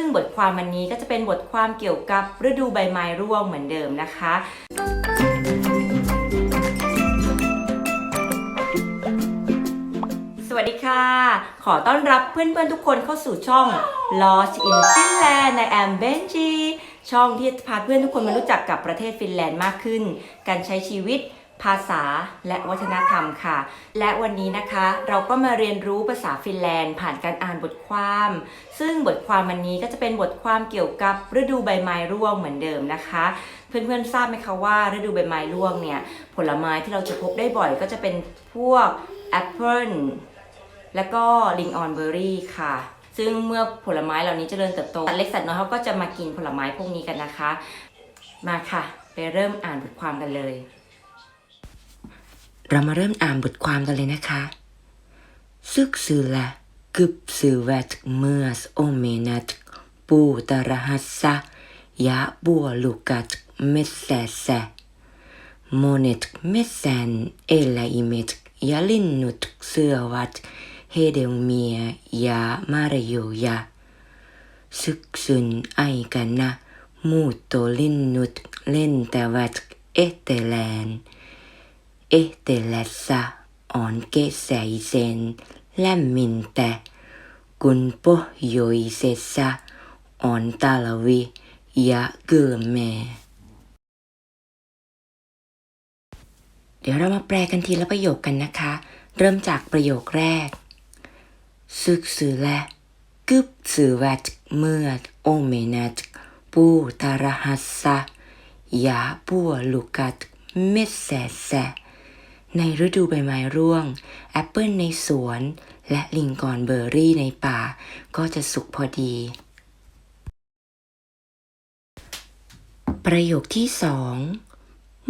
ซึ่งบทความวันนี้ก็จะเป็นบทความเกี่ยวกับฤดูใบไม้ร่วงเหมือนเดิมนะคะสวัสดีค่ะ ขอต้อนรับเพื่อนๆทุกคนเข้าสู่ช่อง Lost in Finland ใน am Benji ช่องที่พาเพื่อนทุกคนมารู้จักกับประเทศฟินแลนด์มากขึ้น การใช้ชีวิต ภาษาและวัฒนธรรมค่ะ และวันนี้นะคะเราก็มาเรียนรู้ภาษาฟินแลนด์ ผ่านการอ่านบทความ ซึ่งบทความวันนี้ก็จะเป็นบทความเกี่ยวกับฤดูใบไม้ร่วงเหมือนเดิมนะคะ เพื่อนๆทราบไหมคะว่าฤดูใบไม้ร่วงเนี่ยผลไม้ที่เราจะพบได้บ่อยก็จะเป็นพวกแอปเปิลแล้วก็ลิงออนเบอร์รี่ค่ะซึ่งเมื่อผลไม้เหล่านี้เจริญเติบโตสัตว์เล็กสัตว์น้อยเขาก็จะมากินผลไม้พวกนี้กันนะคะ มาค่ะ ไปเริ่มอ่านบทความกันเลย เรามาเริ่มอ่านบทความกันเลยนะคะซึกซือละกึบซือแวตเมื่อสโอเมนัตปูตระหัสซะยะบัวลูกัตเมสแซแซโมเนตเมสแซนเอลาอิเมตยาลินนุตเสือวัตเฮเดลเมียยามารโยยาซึกซึนไอกันนะมูโตลินนุตเล่นแต่วัตเอเตแลน Etelässä on kesäisen lämmintä, kun pohjoisessa on talvi ja kylmää. เดี๋ยวเรามาแปลกันทีละประโยคกันนะคะ เริ่มจากประโยคแรกซึกซือและกึบซือวัดเมื่อโอเมนัดปูตาระหัสซะยาปัวลูกัดเมสแสแส ในฤดูใบไม้ร่วง แอปเปิลในสวน และลิงกอนเบอร์รี่ในป่า ก็จะสุกพอดี ประโยคที่สอง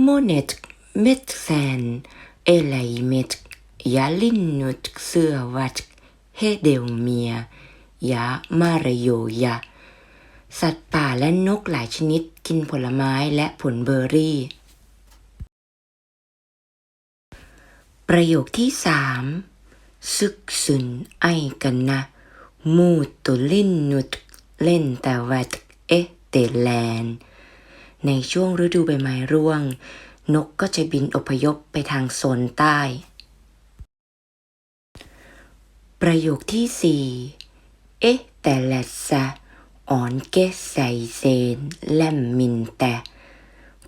โมเนตเมตแซนเอไลเมตยาลินนุตเสือวัตเฮเดลเมียยามารโยยาสัตว์ป่าและนกหลายชนิดกินผลไม้และผลเบอร์รี่ ประโยคที่สามซึกซึนไอกันนะมูตุลินนุตเล่นแต่วัดเอเตแลน ในช่วงฤดูใบไม้ร่วง นกก็จะบินอพยพไปทางโซนใต้ ประโยคที่สี่เอะแต่ละซะอ่อนเกใสไซเซน แลมมินแต่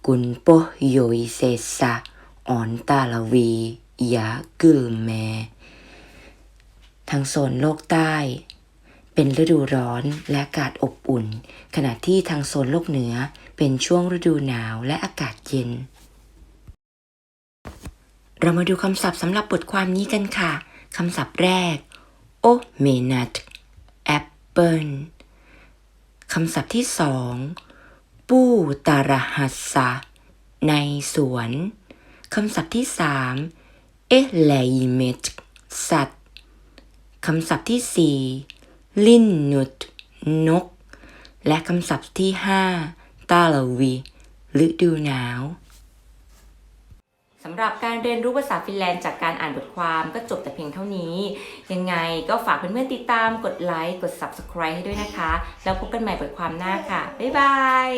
กุนโปโยยเซซะอ่อนตาลา วียาเกลแม ทางโซนโลกใต้ เป็นฤดูร้อนและอากาศอบอุ่น ขณะที่ทางโซนโลกเหนือเป็นช่วงฤดูหนาวและอากาศเย็น เรามาดูคำศัพท์สำหรับบทความนี้กันค่ะ คำศัพท์แรก โอเมนัตแอปเปิลคำศัพท์ที่สองปูตาระหัสะในสวน คำศัพท์ที่สาม เอเลยเมตสัตว์ คำศัพท์ที่สี่ลินนุตนก และคำศัพท์ที่ห้าตาลวีฤดูหนาวสำหรับการเรียนรู้ภาษาฟินแลนด์จากการอ่านบทความก็จบแต่เพียงเท่านี้ ยังไงก็ฝากเพื่อนๆติดตามกดไลค์ กด Subscribe ให้ด้วยนะคะ แล้วพบกันใหม่บทความหน้าค่ะ บ๊ายบาย